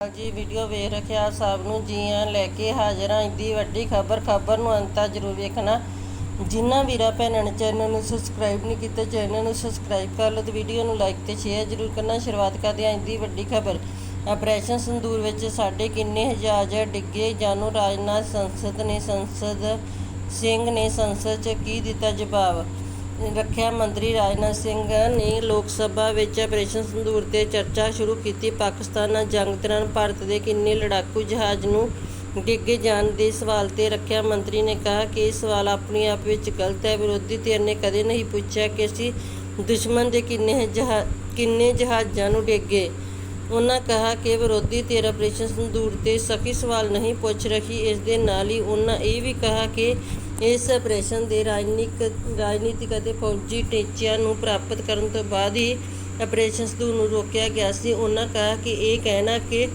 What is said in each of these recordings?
ਜੀ ਵੀਡੀਓ ਵੇਖ ਰੱਖਿਆ ਆਪ ਸਭ ਨੂੰ ਜੀਆਂ ਲੈ ਕੇ ਹਾਜ਼ਰ। ਹਾਂ ਇੱਡੀ ਵੱਡੀ ਖਬਰ ਖਬਰ ਨੂੰ ਅੰਤ ਤੱਕ ਜ਼ਰੂਰ ਵੇਖਣਾ। ਜਿਨ੍ਹਾਂ ਵੀਰਾਂ ਭੈਣਾਂ ਨੇ ਚੈਨਲ ਨੂੰ ਸਬਸਕ੍ਰਾਈਬ ਨਹੀਂ ਕੀਤਾ, ਚੈਨਲ ਨੂੰ ਸਬਸਕ੍ਰਾਈਬ ਕਰ ਲਓ ਤੇ ਵੀਡੀਓ ਨੂੰ ਲਾਈਕ ਤੇ ਸ਼ੇਅਰ ਜ਼ਰੂਰ ਕਰਨਾ। ਸ਼ੁਰੂਆਤ ਕਰਦੇ ਹਾਂ ਇੱਡੀ ਵੱਡੀ ਖਬਰ। ਆਪਰੇਸ਼ਨ ਸੰਦੂਰ ਵਿੱਚ ਸਾਡੇ ਕਿੰਨੇ ਹਜ਼ਾਰ ਡਿੱਗੇ। ਜਾਨੋ ਰਾਜਨਾਥ ਸੰਸਦ ਨੇ, ਸੰਸਦ ਸਿੰਘ ਨੇ, ਸੰਸਦ 'ਚ ਕੀ ਦਿੱਤਾ ਜਵਾਬ? ਰੱਖਿਆ ਮੰਤਰੀ ਰਾਜਨਾਥ ਸਿੰਘ ਨੇ ਲੋਕ ਸਭਾ ਵਿੱਚ ਆਪਰੇਸ਼ਨ ਸੰਦੂਰ ਤੇ ਚਰਚਾ ਸ਼ੁਰੂ ਕੀਤੀ। ਪਾਕਿਸਤਾਨ ਨਾਲ ਜੰਗ ਦੌਰਾਨ ਭਾਰਤ ਦੇ ਕਿੰਨੇ ਲੜਾਕੂ ਜਹਾਜ਼ ਨੂੰ ਡਿੱਗੇ ਜਾਣ ਦੇ ਸਵਾਲ ਤੇ ਰੱਖਿਆ ਮੰਤਰੀ ਨੇ ਕਿਹਾ ਕਿ ਇਹ ਸਵਾਲ ਆਪਣੇ ਆਪ ਵਿੱਚ ਗਲਤ ਹੈ, ਵਿਰੋਧੀ ਧਿਰ ਨੇ ਕਦੇ ਨਹੀਂ ਪੁੱਛਿਆ ਕਿ ਅਸੀਂ ਦੁਸ਼ਮਣ ਦੇ ਕਿੰਨੇ ਜਹਾ, ਕਿੰਨੇ ਜਹਾਜ਼ਾਂ ਨੂੰ ਡਿੱਗੇ। ਉਹਨਾਂ ਕਿਹਾ ਕਿ ਵਿਰੋਧੀ ਧਿਰ ਆਪਰੇਸ਼ਨ ਸੰਦੂਰ ਤੇ ਸਖੀ ਸਵਾਲ ਨਹੀਂ ਪੁੱਛ ਰਹੀ, ਇਸ ਦੇ ਨਾਲ ਹੀ ਉਹਨਾਂ ਇਹ ਵੀ ਕਿਹਾ ਕਿ ਇਸ ਆਪਰੇਸ਼ਨ ਦੇ ਰਾਜਨੀਤਿਕ ਰਾਜਨੀਤਿਕ ਅਤੇ ਫੌਜੀ ਟੀਚਿਆਂ ਨੂੰ ਪ੍ਰਾਪਤ ਕਰਨ ਤੋਂ ਬਾਅਦ ਹੀ ਆਪਰੇਸ਼ਨ ਸੰਦੂਰ ਨੂੰ ਰੋਕਿਆ ਗਿਆ ਸੀ। ਉਹਨਾਂ ਕਹਾ ਕਿ ਇਹ ਕਹਿਣਾ ਕਿ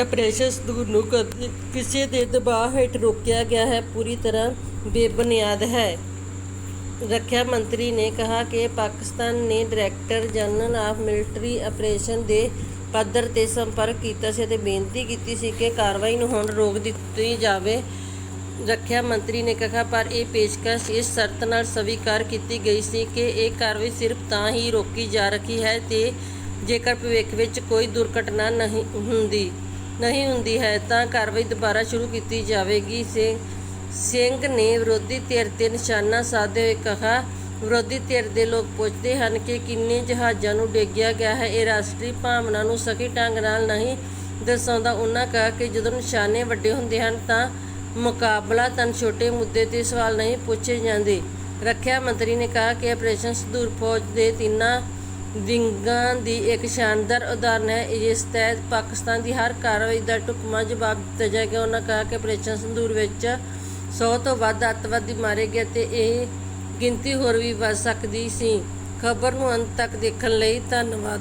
ਆਪਰੇਸ਼ਨ ਸੰਦੂਰ ਨੂੰ ਕਿਸੇ ਦੇ ਦਬਾਅ ਹੇਠ ਰੋਕਿਆ ਗਿਆ ਹੈ, ਪੂਰੀ ਤਰ੍ਹਾਂ ਬੇਬੁਨਿਆਦ ਹੈ। ਰੱਖਿਆ ਮੰਤਰੀ ਨੇ ਕਿਹਾ ਕਿ ਪਾਕਿਸਤਾਨ ਨੇ director general of military operation ਦੇ ਪੱਧਰ ਤੇ ਸੰਪਰਕ ਕੀਤਾ ਸੀ ਅਤੇ ਬੇਨਤੀ ਕੀਤੀ ਸੀ ਕਿ ਕਾਰਵਾਈ ਨੂੰ ਹੁਣ ਰੋਕ ਦਿੱਤੀ ਜਾਵੇ। ਰੱਖਿਆ ਮੰਤਰੀ ਨੇ ਕਿਹਾ, ਪਰ ਇਹ ਪੇਸ਼ਕਸ਼ ਇਸ ਸ਼ਰਤ ਨਾਲ ਸਵੀਕਾਰ ਕੀਤੀ ਗਈ ਸੀ ਕਿ ਇਹ ਕਾਰਵਾਈ ਸਿਰਫ ਤਾਂ ਹੀ ਰੋਕੀ ਜਾ ਰਹੀ ਹੈ ਤੇ ਜੇਕਰ ਭਵਿੱਖ ਵਿੱਚ ਕੋਈ ਦੁਰਘਟਨਾ ਨਹੀਂ ਹੁੰਦੀ ਨਹੀਂ ਹੁੰਦੀ ਹੈ, ਤਾਂ ਕਾਰਵਾਈ ਦੁਬਾਰਾ ਸ਼ੁਰੂ ਕੀਤੀ ਜਾਵੇਗੀ। ਸੇ ਸਿੰਘ ਨੇ ਵਿਰੋਧੀ ਧਿਰ ਤੇ ਨਿਸ਼ਾਨਾ ਸਾਧਦੇ ਹੋਏ ਕਿਹਾ, ਵਿਰੋਧੀ ਧਿਰ ਦੇ ਲੋਕ ਪੁੱਛਦੇ ਹਨ ਕਿ ਕਿੰਨੇ ਜਹਾਜ਼ਾਂ ਨੂੰ ਡੇਗਿਆ ਗਿਆ ਹੈ, ਇਹ ਰਾਸ਼ਟਰੀ ਭਾਵਨਾ ਨੂੰ ਸਹੀ ਢੰਗ ਨਾਲ ਨਹੀਂ ਦਰਸਾਉਂਦਾ। ਉਹਨਾਂ ਕਹਾ ਕਿ ਜਦੋਂ ਨਿਸ਼ਾਨੇ ਵੱਡੇ ਹੁੰਦੇ ਹਨ ਤਾਂ ਮੁਕਾਬਲਾ ਤਨ ਛੋਟੇ ਮੁੱਦੇ ਤੇ ਸਵਾਲ ਨਹੀਂ ਪੁੱਛੇ ਜਾਂਦੇ। ਰੱਖਿਆ ਮੰਤਰੀ ਨੇ ਕਿਹਾ ਕਿ ਆਪਰੇਸ਼ਨ ਸੰਦੂਰ ਫੌਜ ਦੇ ਤਿੰਨਾਂ ਵਿੰਗਾਂ ਦੀ ਇੱਕ ਸ਼ਾਨਦਾਰ ਉਦਾਹਰਨ ਹੈ। ਇਸ ਤਹਿਤ ਪਾਕਿਸਤਾਨ ਦੀ ਹਰ ਕਾਰਵਾਈ ਦਾ ਢੁਕਵਾਂ ਜਵਾਬ ਦਿੱਤਾ ਜਾਏਗਾ। ਉਹਨਾਂ ਕਹਾ ਕਿ ਆਪਰੇਸ਼ਨ ਸੰਦੂਰ ਵਿੱਚ 100 ਤੋਂ ਵੱਧ ਅੱਤਵਾਦੀ ਮਾਰੇ ਗਏ ਤੇ ਇਹ ਗਿਣਤੀ ਹੋਰ ਵੀ ਵੱਧ ਸਕਦੀ ਸੀ। ਖਬਰ ਨੂੰ ਅੰਤ ਤੱਕ ਦੇਖਣ ਲਈ ਧੰਨਵਾਦ।